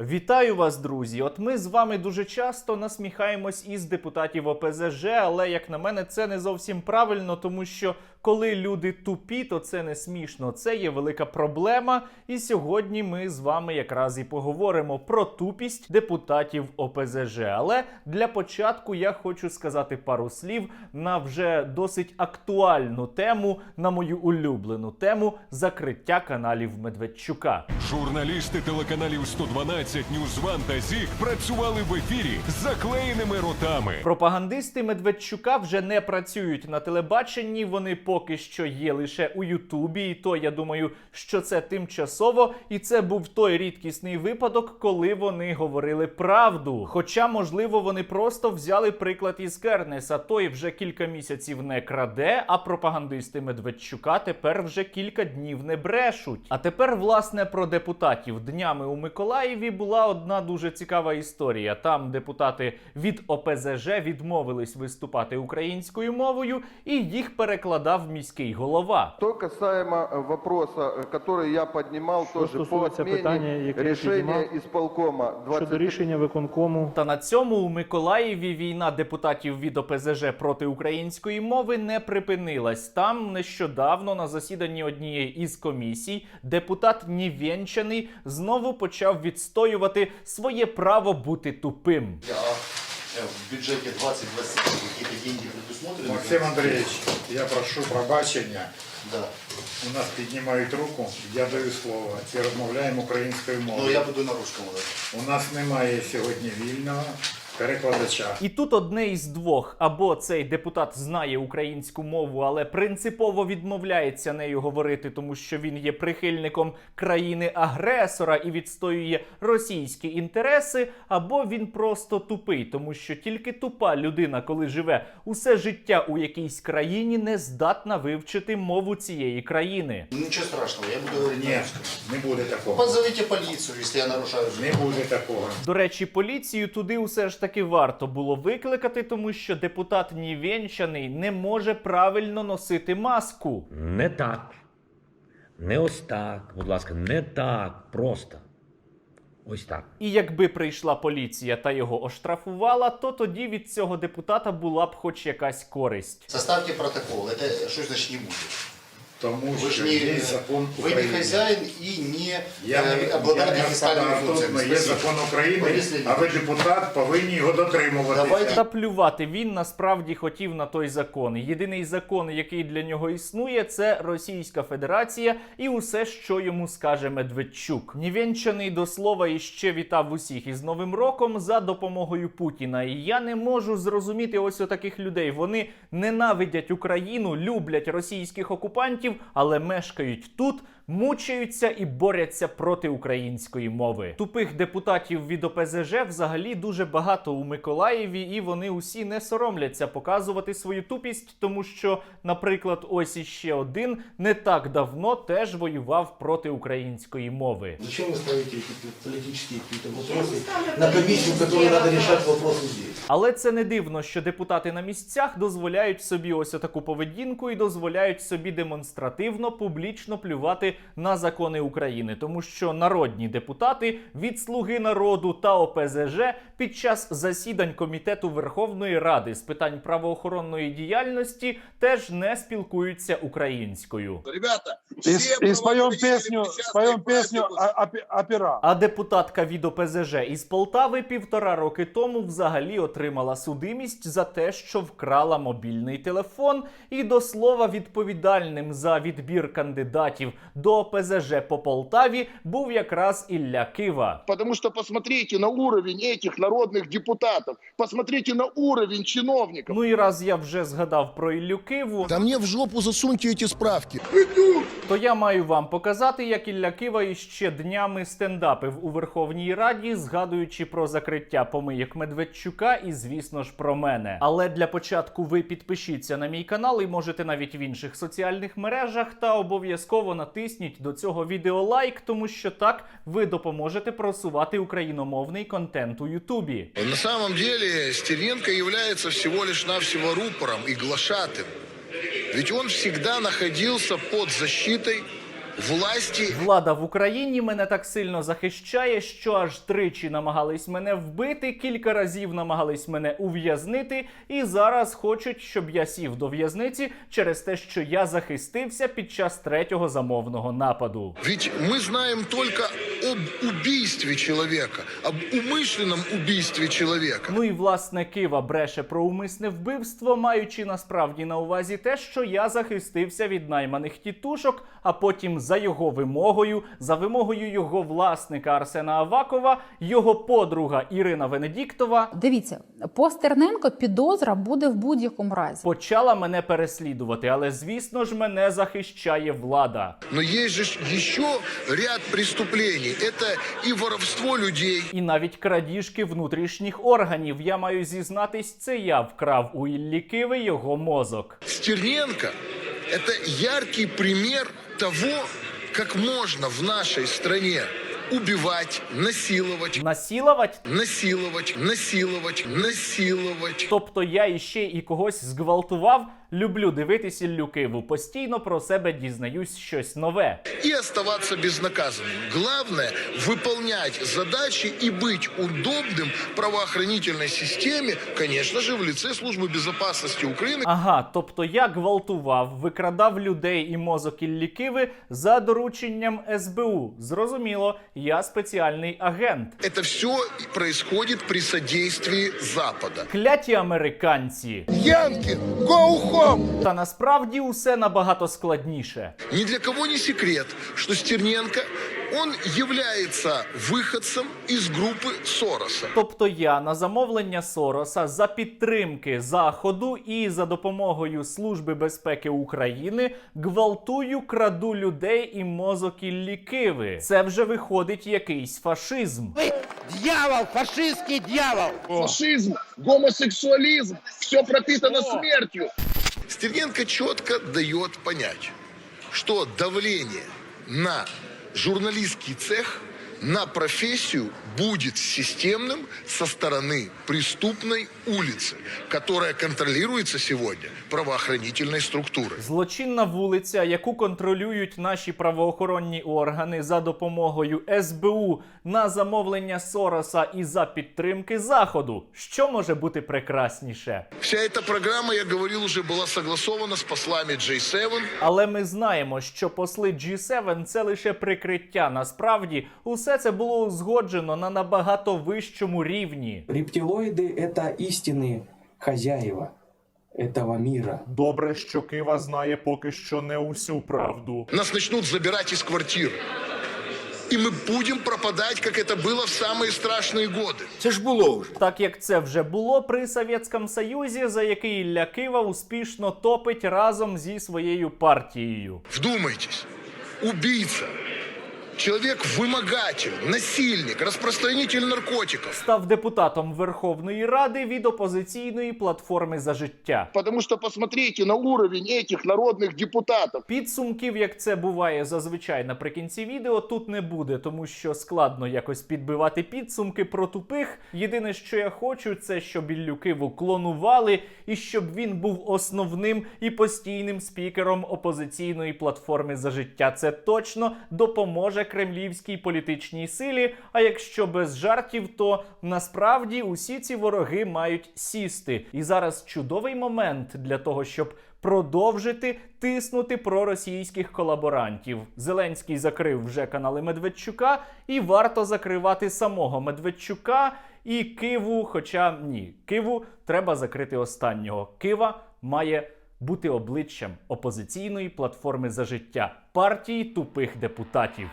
Вітаю вас, друзі! От ми з вами дуже часто насміхаємось із депутатів ОПЗЖ, але як на мене, це не зовсім правильно, тому що коли люди тупі, то це не смішно. Це є велика проблема. І сьогодні ми з вами якраз і поговоримо про тупість депутатів ОПЗЖ. Але для початку я хочу сказати пару слів на вже досить актуальну тему, на мою улюблену тему закриття каналів Медведчука. Журналісти телеканалів 112, Ньюзван та ЗІГ працювали в ефірі з заклеєними ротами. Пропагандисти Медведчука вже не працюють на телебаченні. Вони поки що є лише у Ютубі. І то я думаю, що це тимчасово, і це був той рідкісний випадок, коли вони говорили правду. Хоча, можливо, вони просто взяли приклад із Кернеса. Той вже кілька місяців не краде, а пропагандисти Медведчука тепер вже кілька днів не брешуть. А тепер, власне, про депутатів днями у Миколаєві була одна дуже цікава історія. Там депутати від ОПЗЖ відмовились виступати українською мовою, і їх перекладав міський голова. Что касаемо э, вопроса, э, который я поднимал Що тоже по стосується питання, отмене яке я решения піднімав исполкома щодо 20 рішення виконкому Та на цьому у Миколаєві війна депутатів від ОПЗЖ проти української мови не припинилась. Там нещодавно на засіданні однієї із комісій депутат Нівенчаний знову почав відстоювати своє право бути тупим. А э, в бюджеті 2020 какие-то деньги предусмотрені. Максим Андрійович, я прошу пробачення. Да. У нас піднімають руку, я даю слово. Це розмовляємо українською мовою. Ну, я буду на русскому. говорить. У нас немає сьогодні вільного перекладача. І тут одне із двох: або цей депутат знає українську мову, але принципово відмовляється нею говорити, тому що він є прихильником країни-агресора і відстоює російські інтереси, або він просто тупий, тому що тільки тупа людина, коли живе усе життя у якійсь країні, не здатна вивчити мову цієї країни. Ничего страшного, я буду говорить Ні, не буде такого. Позовите полицию, если я нарушаю. Не буде такого. До речі, поліцію туди усе ж таки варто було викликати, тому що депутат Нівенчаний не може правильно носити маску. Не так. Не ось так, будь ласка, не так. Просто. Ось так. І якби прийшла поліція та його оштрафувала, то тоді від цього депутата була б хоч якась користь. Составьте протокол. Это что значит не? Тому Вы що же не, є закон вы не України. хозяин и не Я э, не, я обладатель не фискальными впадаю тут, функциями. є Спасибо. закон України, Борис а ви Леонидович. депутат повинні його дотримуватися. Давайте Та плювати він насправді хотів на той закон. Єдиний закон, який для нього існує, це Російська Федерація і усе, що йому скаже Медведчук. Нівенчаний до слова іще вітав усіх із Новим роком за допомогою Путіна. І я не можу зрозуміти ось отаких людей. Вони ненавидять Україну, люблять російських окупантів, але мешкають тут Мучаються і борються проти української мови. Тупих депутатів від ОПЗЖ взагалі дуже багато у Миколаєві, і вони усі не соромляться показувати свою тупість, тому що, наприклад, ось іще один не так давно теж воював проти української мови. Зачем вы ставите какие-то политические какие-то вопросы на комиссию, в которой надо решать вопросы здесь? Але це не дивно, що депутати на місцях дозволяють собі ось таку поведінку і дозволяють собі демонстративно публічно плювати на закони України, тому що народні депутати від Слуги народу та ОПЗЖ під час засідань комітету Верховної Ради з питань правоохоронної діяльності теж не спілкуються українською. Ребята, опера. А депутатка від ОПЗЖ із Полтави півтора роки тому взагалі отримала судимість за те, що вкрала мобільний телефон. І до слова, відповідальним за відбір кандидатів до ОПЗЖ по Полтаві був якраз Ілля Кива. Потому что посмотрите на уровень этих народных депутатов, посмотрите на уровень чиновников. Ну і раз я вже згадав про Іллю Киву, Да мне в жопу засуньте эти справки. то я маю вам показати, як Ілля Кива іще днями стендапив у Верховній Раді, згадуючи про закриття помийок Медведчука і, звісно ж, про мене. Але для початку ви підпишіться на мій канал і можете навіть в інших соціальних мережах та обов'язково натисніть до цього відео лайк, тому що так ви допоможете просувати україномовний контент у Ютубі. На самом деле Стерненко є всього лиш навсього рупором і глашатим. Ведь он всегда находился под защитой власти Влада в Україні мене так сильно захищає, що аж тричі намагались мене вбити, кілька разів намагались мене ув'язнити, і зараз хочуть, щоб я сів до в'язниці через те, що я захистився під час третього замовного нападу. Ведь мы знаем только об убийстве человека, об умышленном убийстве человека. Ну і власне Кива бреше про умисне вбивство, маючи насправді на увазі те, що я захистився від найманих тітушок, а потім за його вимогою, за вимогою його власника Арсена Авакова, його подруга Ірина Венедіктова Дивіться, по Стерненко підозра буде в будь-якому разі. почала мене переслідувати, але звісно ж мене захищає влада. Есть же ж еще ряд преступлений. Это и воровство людей, І навіть крадіжки внутрішніх органів. Я маю зізнатись, це я вкрав у Іллі Киви його мозок. Стерненко – это яркий пример того, как можно в нашей стране убивать, насиловать, Насіловать насиловать, насиловать, насиловать. Тобто я іще і когось зґвалтував. Люблю дивитись Іллю Киву. Постійно про себе дізнаюсь щось нове. И оставаться безнаказанным. Главное – выполнять задачи и быть удобным правоохранительной системе, конечно же, в лице Службы безопасности Украины, Ага, тобто я гвалтував, викрадав людей і мозок Іллі Киви за дорученням СБУ. Зрозуміло, я спеціальний агент. Это все происходит при содействии Запада. Кляті американці. Янки, go home! Та насправді усе набагато складніше. Ни для кого не секрет, что Стерненко, он является выходцем из группы Сороса. Тобто я на замовлення Сороса за підтримки Заходу і за допомогою Служби безпеки України гвалтую, краду людей і мозок Іллі Киви. Це вже виходить якийсь фашизм. Дьявол фашистський дьявол, Фашизм, гомосексуализм, все пропитано смертью. Стерненко четко дает понять, что давление на журналистский цех, на профессию будет системным со стороны преступной улицы, которая контролируется сегодня правоохранительной структурой. Злочинна вулиця, яку контролюють наші правоохоронні органи за допомогою СБУ на замовлення Сороса і за підтримки Заходу. Що може бути прекрасніше? Вся эта программа, я говорил, уже была согласована с послами J7, Але ми знаємо, що посли G7 – це лише прикриття. Насправді, усе це було узгоджено на набагато вищому рівні. Рептилоиды — это истинные хозяева этого мира. Добре, що Кива знає поки що не усю правду. нас начнут забирать из квартир. И мы будем пропадать, как это было в самые страшные годы. Це ж було вже. Так як це вже було при Совєтському Союзі, за який Ілля Кива успішно топить разом зі своєю партією. Вдумайтесь, убийца, человек-вымогатель, насильник, распространитель наркотиков. Став депутатом Верховної Ради від опозиційної платформи за життя. Потому что посмотрите на уровень этих народных депутатов. Підсумків, як це буває зазвичай наприкінці відео, тут не буде, тому що складно якось підбивати підсумки про тупих. Єдине, що я хочу, це щоб Іллю Киву клонували і щоб він був основним і постійним спікером опозиційної платформи за життя. Це точно допоможе кремлівській політичній силі. А якщо без жартів, то насправді усі ці вороги мають сісти. І зараз чудовий момент для того, щоб продовжити тиснути проросійських колаборантів. Зеленський закрив вже канали Медведчука, і варто закривати самого Медведчука і Киву. Хоча ні, Киву треба закрити останнього. Кива має бути обличчям опозиційної платформи за життя партії тупих депутатів.